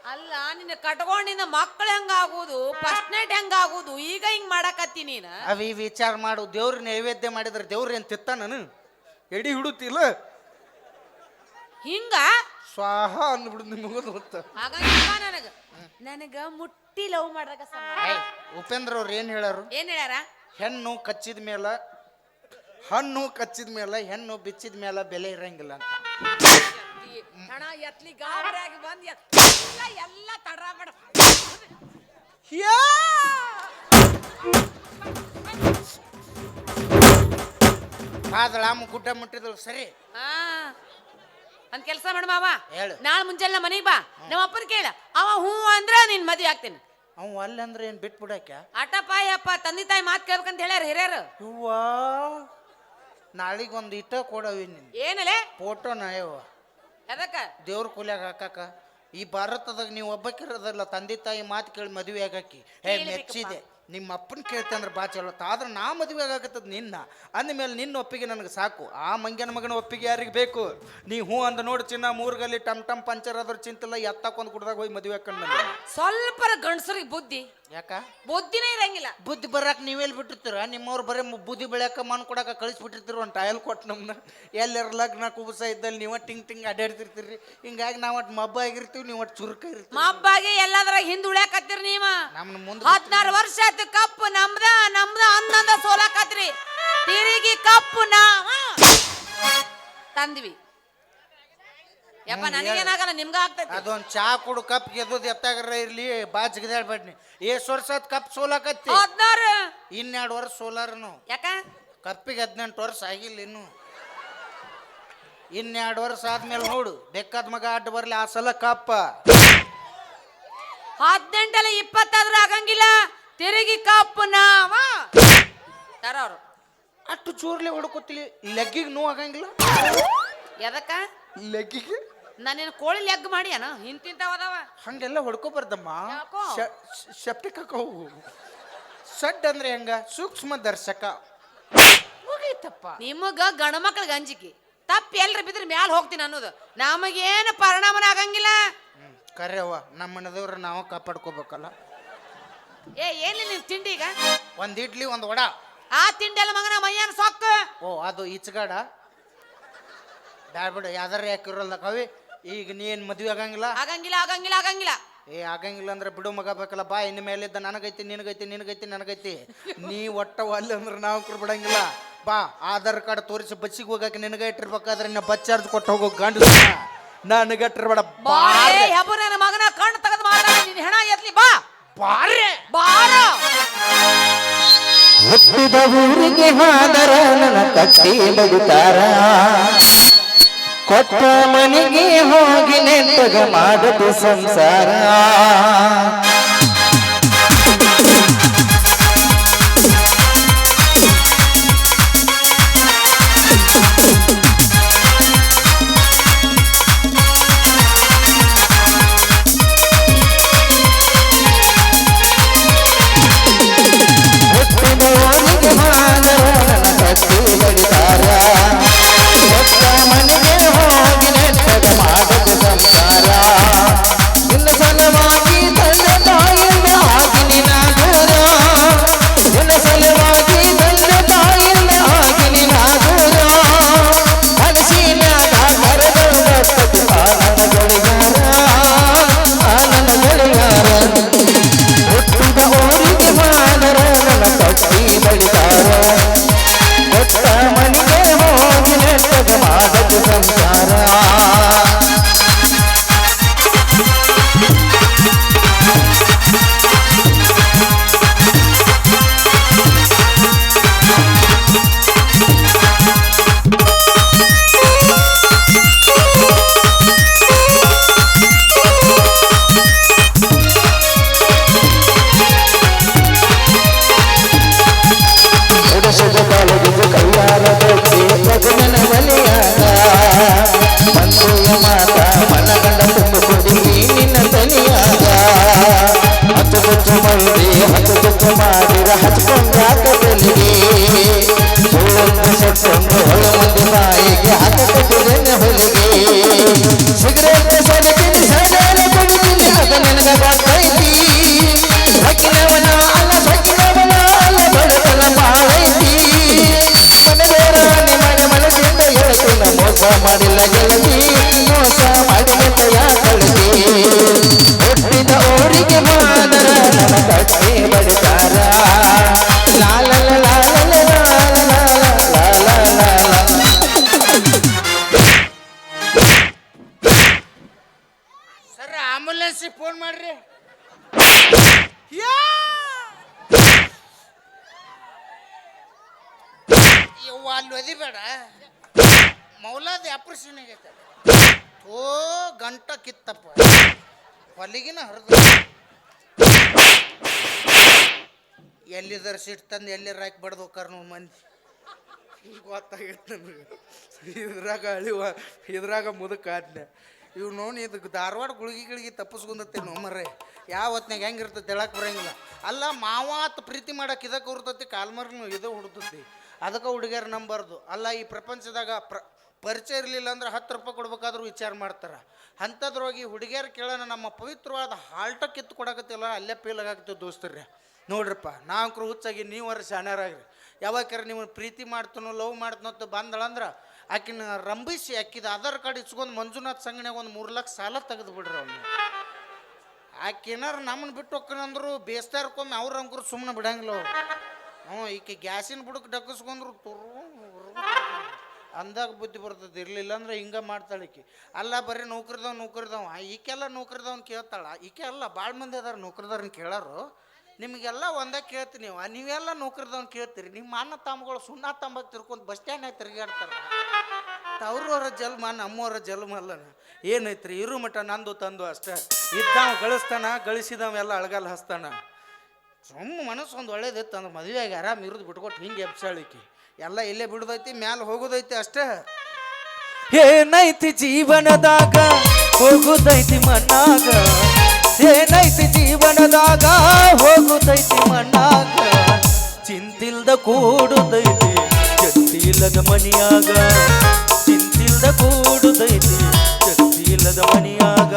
ಅಲ್ಲ ನಿನ್ನ ಕಟ್ಕೊಂಡಿನ ಮಕ್ಕಳು ಹೆಂಗಾಗುದು ಫಸ್ಟ್ ನೈಟ್ ಹೆಂಗಾಗುದು ಈಗ ಹಿಂಗ್ ಮಾಡಕತ್ತಿ ನೀನ? ಅವಿ ವಿಚಾರ ಮಾಡು. ದೇವ್ರ ನೈವೇದ್ಯ ಮಾಡಿದ್ರೆ ದೇವ್ರ ಏನ್ ತಿತ್ತ ನಾನು? ಎಡಿ ಹಿಡುತ್ತಿಲ್ಲ ಹಿಂಗ? ಸ್ವಾಹ ಅಂದ್ಬಿಡು ನಿಮಗೋದು ಗೊತ್ತ. ಹಾಗಂಗಿಲ್ಲ ನನಗ ನನಗ ಮುಟ್ಟಿ ಲವ್ ಮಾಡ್ದಾಗ ಏಯ್, ಉಪೇಂದ್ರ ಅವ್ರು ಏನ್ ಹೇಳಾರು ಏನ್ ಹೇಳ್ಯಾರ? ಹೆಣ್ಣು ಕಚ್ಚಿದ ಮೇಲೆ ಹಣ್ಣು ಕಚ್ಚಿದ ಮೇಲೆ ಹೆಣ್ಣು ಬಿಚ್ಚಿದ ಮೇಲೆ ಬೆಲೆ ಇರಂಗಿಲ್ಲ ಅಂತ. ಹಣ ಎತ್ಲಿ ಗಾಬರಿಯಾಗಿ ಬಂದ್ ಎಲ್ಲ ಎಲ್ಲ ತಡ ಮಾಡ ಆದಳ ಗುಡ್ಡ ಮುಟ್ಟಿದಳು. ಸರಿ. ಒಂದ್ ಕೆಲಸ ಮಾಡ ಮಾವ. ಹೇಳು. ನಾಳೆ ಮುಂಜಾನೆ ನಮ್ಮ ಮನೆಗೆ ಬಾ. ನಮ್ಮ ಅಪ್ಪನ ಕೇಳ. ಅವ ಹೂ ಅಂದ್ರ ನಿನ್ ಮದ್ವೆ ಆಗ್ತೇನೆ. ಅವ್ ಅಲ್ಲಿ ಅಂದ್ರೆ ಏನ್ ಬಿಟ್ ಬಿಡಕ ಅಟಪ್ಪ ಯಪ್ಪ ತಂದೆ ತಾಯಿ ಮಾತು ಕೇಳ್ಬೇಕಂತ ಹೇಳ್ಯಾರ ಹಿರಿಯರು. ಇವ್ವಾ ನಾಳಿಗೆ ಒಂದು ಇಟ್ಟ ಕೊಡವಿ ನಿನ್ ಏನಲೆ? ಫೋಟೋನ ಯವ್ವ ಎದಕ್ಕ? ದೇವ್ರ ಕೂಲ್ಯಾಗ ಹಾಕಾಕ ಈ ಭಾರತದಾಗ ನೀವು ಒಬ್ಬಕ್ಕಿರೋದಲ್ಲ ತಂದೆ ತಾಯಿ ಮಾತು ಕೇಳಿ ಮದುವೆ ಆಗಾಕಿ ಹೇ ಮೆಚ್ಚಿದೆ. ನಿಮ್ಮ ಅಪ್ಪನ ಕೇಳ್ತಂದ್ರೆ ಬಾ ಚಲೋ. ಆದ್ರೆ ನಾ ಮದುವೆ ಆಗತ್ತದ ನಿನ್ನ. ಅಂದಮೇಲೆ ನಿನ್ನ ಒಪ್ಪಿಗೆ ನನಗೆ ಸಾಕು. ಆ ಮಂಗ್ಯನ ಮಗನ ಒಪ್ಪಿಗೆ ಯಾರಿಗೆ ಬೇಕು? ನೀ ಹ್ಞೂ ಅಂದ ನೋಡಿ ಚಿನ್ನ ಮೂರ್ಗಲ್ಲಿ ಟಮ್ ಟಮ್ ಪಂಚರ್ ಆದ್ರ ಚಿಂತಿಲ್ಲ ಎತ್ತಕೊಂದು ಕುಡ್ದಾಗ ಹೋಗಿ ಮದುವೆ ಹಾಕೊಂಡು ಸ್ವಲ್ಪ ಗಂಡಸರಿಗೆ ಬುದ್ಧಿ. ಯಾಕ? ಬುದ್ಧಿನೇ ಇರಂಗಿಲ್ಲ. ಬುದ್ಧಿ ಬರಕ್ ನೀವೆಲ್ಲಿ ಬಿಟ್ಟಿರ್ತೀರ? ನಿಮ್ಮವ್ರು ಬರೀ ಬುದ್ಧಿ ಬೆಳ್ಯಾಕ ಮಣ್ಣು ಕೊಡಾಕ ಕಳಿಸ್ಬಿಟ್ಟಿರ್ತೀರ ಒಂದು ಟಯಲ್ ಕೊಟ್ಟು ನಮ್ಮನ್ನ ಎಲ್ಲರ ಲಗ್ನ ಕುಬಸ ಇದ್ದಲ್ಲಿ ನೀವು ಟಿಂಗ್ ಟಿಂಗ್ ಅಡ್ಡಾಡ್ತಿರ್ತೀರಿ ಹಿಂಗಾಗಿ ನಾವು ಒಟ್ಟು ಮಬ್ಬ ಆಗಿರ್ತೀವಿ ನೀವು ಒಟ್ಟು ಚುರುಕ ಇರ್ತೀವಿ ಮಬ್ಬಾಗಿ ಎಲ್ಲಾದ್ರಾಗ ಹಿಂದ್ ಉಳ್ಯಾಕತ್ತೀರಿ ನೀವ? ನಮ್ಮನ್ನ ಮುಂದೆ ಹದಿನಾರು ವರ್ಷ ಆಯ್ತು ಕಪ್ಪು ನಮ್ದ ನಮ್ದ ಅಂದಂದ ಸೋಲಾಕತ್ರಿ. ತಿರುಗಿ ಕಪ್ಪು ನಾ ತಂದ್ವಿ. ಯಪ್ಪ ನನಗೇನಾಗಲ್ಲ ನಿಮ್ಗ ಆಗ್ತೈತಿ. ಅದೊಂದ್ ಚಾ ಕುಡು ಕಪ್ ಗೆದ್ದು ಎತ್ತಾಗರ ಇರ್ಲಿ ಬಾ ಜಿಗದಾಡ್ಬೇಡ್ನಿ ಏಸ್ ವರ್ಷ ಕಪ್ ಸೋಲಾಕತ್ತಿ. ಹದಿನಾರು. ಇನ್ನೆರಡು ವರ್ಷ ಸೋಲಾರನು. ಯಾಕ? ಕಪ್ಪಿಗೆ ಹದಿನೆಂಟು ವರ್ಷ ಆಗಿಲ್ಲ ಇನ್ನು. ಇನ್ನೆರಡು ವರ್ಷ ಆದ್ಮೇಲೆ ನೋಡು ಬೆಕ್ಕದ ಮಗ ಅಡ್ಡ ಬರ್ಲಿ ಆ ಸಲ ಕಪ್ಪ. ಹದಿನೆಂಟಲ್ಲ ಇಪ್ಪತ್ತಾದ್ರೂ ಆಗಂಗಿಲ್ಲ. ತಿರುಗಿ ಕಪ್ಪು ನಾವ. ತರವ್ರು ಅಷ್ಟು ಚೂರ್ಲೆ ಹೊಡ್ಕೊತಿಲಿ. ಲೆಗ್ಗಿಗೆ ನೋವು ಆಗಂಗಿಲ್ಲ. ಎದಕ್ಕ? ಲೆಗ್ಗಿಗೆ? ನಾನೇನು ಕೋಳಿ ಲೆಗ್ ಮಾಡ್ಯಾನ? ಹಿಂತಿಂತಾವ ಅದಾವ ಹಂಗೆಲ್ಲ ಹೊಡ್ಕೋಬಾರ್ದಮ್ಮ. ಯಾಕೋ? ಶೆಪ್ಟಿಕ್ ಹಾಕವು ಸಡ್ ಅಂದ್ರೆ ಹೆಂಗ? ಸೂಕ್ಷ್ಮ ದರ್ಶಕ. ಮುಗೀತಪ್ಪ. ನಿಮಗ ಗಂಡ ಮಕ್ಳಿಗೆ ಅಂಜಿಕೆ ತಪ್ಪು ಎಲ್ರ ಬಿದ್ರೆ ಮ್ಯಾಲ ಹೋಗ್ತೀನಿ ಅನ್ನೋದು. ನಮಗೇನು ಪರಿಣಾಮನ ಆಗಂಗಿಲ್ಲ. ಹ್ಮ್ ಕರೆಯವ್ವ ನಮ್ಮ ಮನೆದವ್ರ ನಾವು ಕಾಪಾಡ್ಕೋಬೇಕಲ್ಲ. ಏ ಏನಿಲ್ಲ ನಿನ್ ತಿಂಡಿ ಈಗ? ಒಂದ್ ಇಡ್ಲಿ ಒಂದ್ ವಡ. ಆ ತಿಂಡಿ ಅಲ್ಲ ಮಗನ ಮೈಯಾನ ಸೊಕ್ಕ ಓ ಅದು ಈಚಗಾಡ ಬ್ಯಾಡ್ ಬಿಡು ಯಾವ್ದಾರ ಯಾಕಿರಲ್ಲ ಕವಿ. ಈಗ ನೀನ್ ಮದ್ವೆ ಆಗಂಗಿಲ್ಲ? ಆಗಂಗಿಲ್ಲ ಆಗಂಗಿಲ್ಲ ಆಗಂಗಿಲ್ಲ. ಏ ಆಗಂಗಿಲ್ಲ ಅಂದ್ರೆ ಬಿಡು ಮಗ ಬೇಕಲ್ಲ ಬಾ ಇನ್ನು ಮೇಲಿದ್ದ ನನಗೈತಿ ನಿನಗೈತಿ ನಿನಗೈತಿ ನನಗೈತಿ. ನೀ ಒಟ್ಟ ಅಲ್ಲಿ ಅಂದ್ರೆ ನಾವು ಬಿಡಂಗಿಲ್ಲ. ಬಾ ಆಧಾರ್ ಕಾರ್ಡ್ ತೋರಿಸಿ ಬಸ್ಸಿಗೆ ಹೋಗಕ್ಕೆ ನಿನಗ ಇಟ್ಟಿರ್ಬೇಕಾದ್ರೆ ನಿನ್ನ ಬಸ್ ಚಾರ್ಜ್ ಕೊಟ್ಟು ಹೋಗೋ ಗಂಡ ನನಗೆ ಇಟ್ಟಿರ್ಬೇಡ ಬಾ ಹೆಬ್ಬು ನನ್ನ ಮಗನ ಕಣ್ಣು ತೆಗೆದು ಮಾತಾಡ ನಿನ್ನ ಹೆಣ ಎತ್ಲಿ ಬಾ. ಬಾರೆ. ಬಾರ. ಹುಟ್ಟಿದ ಊರಿಗೆ ಹಾದರ ನನ್ನ ಕಟ್ಟಿ ಬದುತಾರ ಕೊಟ್ಟ ಮನೆಗೆ ಹೋಗಿ ನೆಟ್ಟಗ ಮಾಡದು ಸಂಸಾರ. ಒದಿಬೇಡ ಮೌಲಾದ ಆಪ್ರೇಷನ್ ಆಗೈತೆ. ಓ ಗಂಟ ಕಿತ್ತಪ್ಪ. ಹೊಲಿಗಿನ ಹರಿದು. ಎಲ್ಲಿದರ ಸಿಟ್ಟು ತಂದು ಎಲ್ಲಿ ರಾಕ್ ಬಡ್ದು ಮಂದಿ. ಗೊತ್ತಾಗೈತೆ ನಮಗೆ. ಇದ್ರಾಗ ಅಳಿವ, ಇದ್ರಾಗ ಮುದಕ ಆದ್ನೆ. ಇವ್ ನೋಡಿ ಇದಕ್ಕೆ ಧಾರವಾಡ ಗುಳಿಗೆಗಳಿಗೆ ತಪ್ಪಿಸ್ಕೊಂಡತ್ತೆ ಮರ್ರೆ. ಯಾವ ಹೊತ್ನಾಗ ಹೆಂಗಿರ್ತೈತೆ ಹೇಳಕ್ ಬರಂಗಿಲ್ಲ. ಅಲ್ಲ ಮಾವಾತ್ ಪ್ರೀತಿ ಮಾಡಕ್ಕೆ ಇದಕ್ಕೆ ಹುಡ್ತತಿ ಕಾಲ್ಮರ್ನು ಇದು ಹುಡ್ತೈತಿ ಅದಕ್ಕೆ ಹುಡುಗಿಯರ್ ನಂಬಾರ್ದು. ಅಲ್ಲ ಈ ಪ್ರಪಂಚದಾಗ ಪ್ರ ಪರಿಚಯ ಇರಲಿಲ್ಲ ಅಂದ್ರೆ ಹತ್ತು ರೂಪಾಯಿ ಕೊಡ್ಬೇಕಾದ್ರೂ ವಿಚಾರ ಮಾಡ್ತಾರೆ. ಅಂಥದ್ರೋಗಿ ಹುಡುಗಿಯರು ಕೇಳೋಣ ನಮ್ಮ ಪವಿತ್ರವಾದ ಹಾಲ್ಟ ಕಿತ್ತು ಕೊಡಕತ್ತಿಲ್ಲ, ಅಲ್ಲೇ ಫೀಲ್ ಆಗತ್ತೆ ದೋಸ್ತರ್ರಿ. ನೋಡ್ರಪ್ಪ, ನಾಲ್ಕರು ಹುಚ್ಚಾಗಿ ನೀವು ವರ್ಷ ಶಾಣ್ಯರಾಗ್ರಿ ಯಾವಾಗಾರ ನೀವು ಪ್ರೀತಿ ಮಾಡ್ತನೋ, ಲವ್ ಮಾಡ್ತನೋ ಬಂದಳಂದ್ರೆ ಆಕಿನ ರಂಭಿಸಿ ಆಕಿದ ಆಧಾರ್ ಕಾರ್ಡ್ ಇಚ್ಕೊಂಡು ಮಂಜುನಾಥ್ ಸಂಗಣ್ಯಾಗ ಒಂದು ಮೂರು ಲಕ್ಷ ಸಾಲ ತೆಗೆದು ಬಿಡ್ರಿ ಅವ್ನು. ಆಕಿನಾರ ನಮ್ಮನ್ನ ಬಿಟ್ಟು ಹೋಗ್ಕಂದ್ರು ಬೇಸ್ತಾರ್ಕೊಮ್ಮೆ ಅವ್ರ ಅಂಕರು ಸುಮ್ಮನೆ ಬಿಡಂಗಿಲ್ಲ ಅವ್ರು. ಹ್ಞೂ, ಈಕೆ ಗ್ಯಾಸಿನ ಬುಡಕ್ಕೆ ಡಕ್ಕಿಸ್ಕೊಂಡ್ರು ತುರು ಅಂದಾಗ ಬುದ್ಧಿ ಬರ್ತದೆ ಇರಲಿಲ್ಲ ಅಂದ್ರೆ ಹಿಂಗೆ ಮಾಡ್ತಾಳೆ ಈಕೆ. ಅಲ್ಲ ಬರೀ ನೌಕರಿದವ್ ನೌಕರಿದವ ಈಕೆಲ್ಲ ನೌಕರಿದವ್ನ ಕೇಳ್ತಾಳ. ಈಕೆ ಅಲ್ಲ ಭಾಳ ಮಂದಿ ಅದಾರ ನೌಕರಿದವ್ರನ್ನ ಕೇಳಾರು. ನಿಮಗೆಲ್ಲ ಒಂದೇ ಕೇಳ್ತೀನಿ ನೀವು. ನೀವೆಲ್ಲ ನೌಕರಿದವ್ನ ಕೇಳ್ತೀರಿ. ನಿಮ್ಮ ಅಣ್ಣ ತಮ್ಮಗಳು ಸುಣ್ಣ ತಂಬಕ್ಕೆ ತಿರ್ಕೊಂಡು ಬಸ್ ಸ್ಟ್ಯಾಂಡ್ನಾಗ ತಿರುಗಾಡ್ತಾರೆ. ಜಲ್ಮ, ನಮ್ಮವರ ಜಲ್ಮ ಅಲ್ಲ ಏನೈತ್ರಿ? ಇರು ಮಠ, ನಂದು ತಂದು ಅಷ್ಟೇ. ಇದ್ದಾವ ಗಳಿಸ್ತಾನ ಗಳಿಸಿದವೆಲ್ಲ ಅಳಗಲ್ ಹಸ್ತಾನ. ಸುಮ್ಮ ಮನಸ್ಸು ಒಂದು ಒಳ್ಳೇದಿತ್ತು ಅಂದ್ರೆ ಮದುವೆಗೆ ಆರಾಮ್ ಇರೋದು ಬಿಟ್ಕೊಟ್ಟು ಹಿಂಗೆ ಎಬ್ಸಾಳಿಕೆ. ಎಲ್ಲ ಇಲ್ಲೇ ಬಿಡೋದೈತಿ, ಮ್ಯಾಲೆ ಹೋಗೋದೈತಿ ಅಷ್ಟೇ. ಏನೈತಿ ಜೀವನದಾಗ? ಹೋಗುದೈತಿ ಮಣ್ಣಾಗ? ಏನೈತಿ ಜೀವನದಾಗ ಹೋಗುತ್ತೈತಿ ಮಣ್ಣಾಗ. ಚಿಂತಿಲ್ದ ಕೂಡುದೈತಿ ಚತ್ತಿಲ್ಲದ ಮನಿಯಾಗ. ಚಿಂತಿಲ್ದ ಕೂಡುದೈತಿ ಚತ್ತಿಲ್ಲದ ಮನಿಯಾಗ.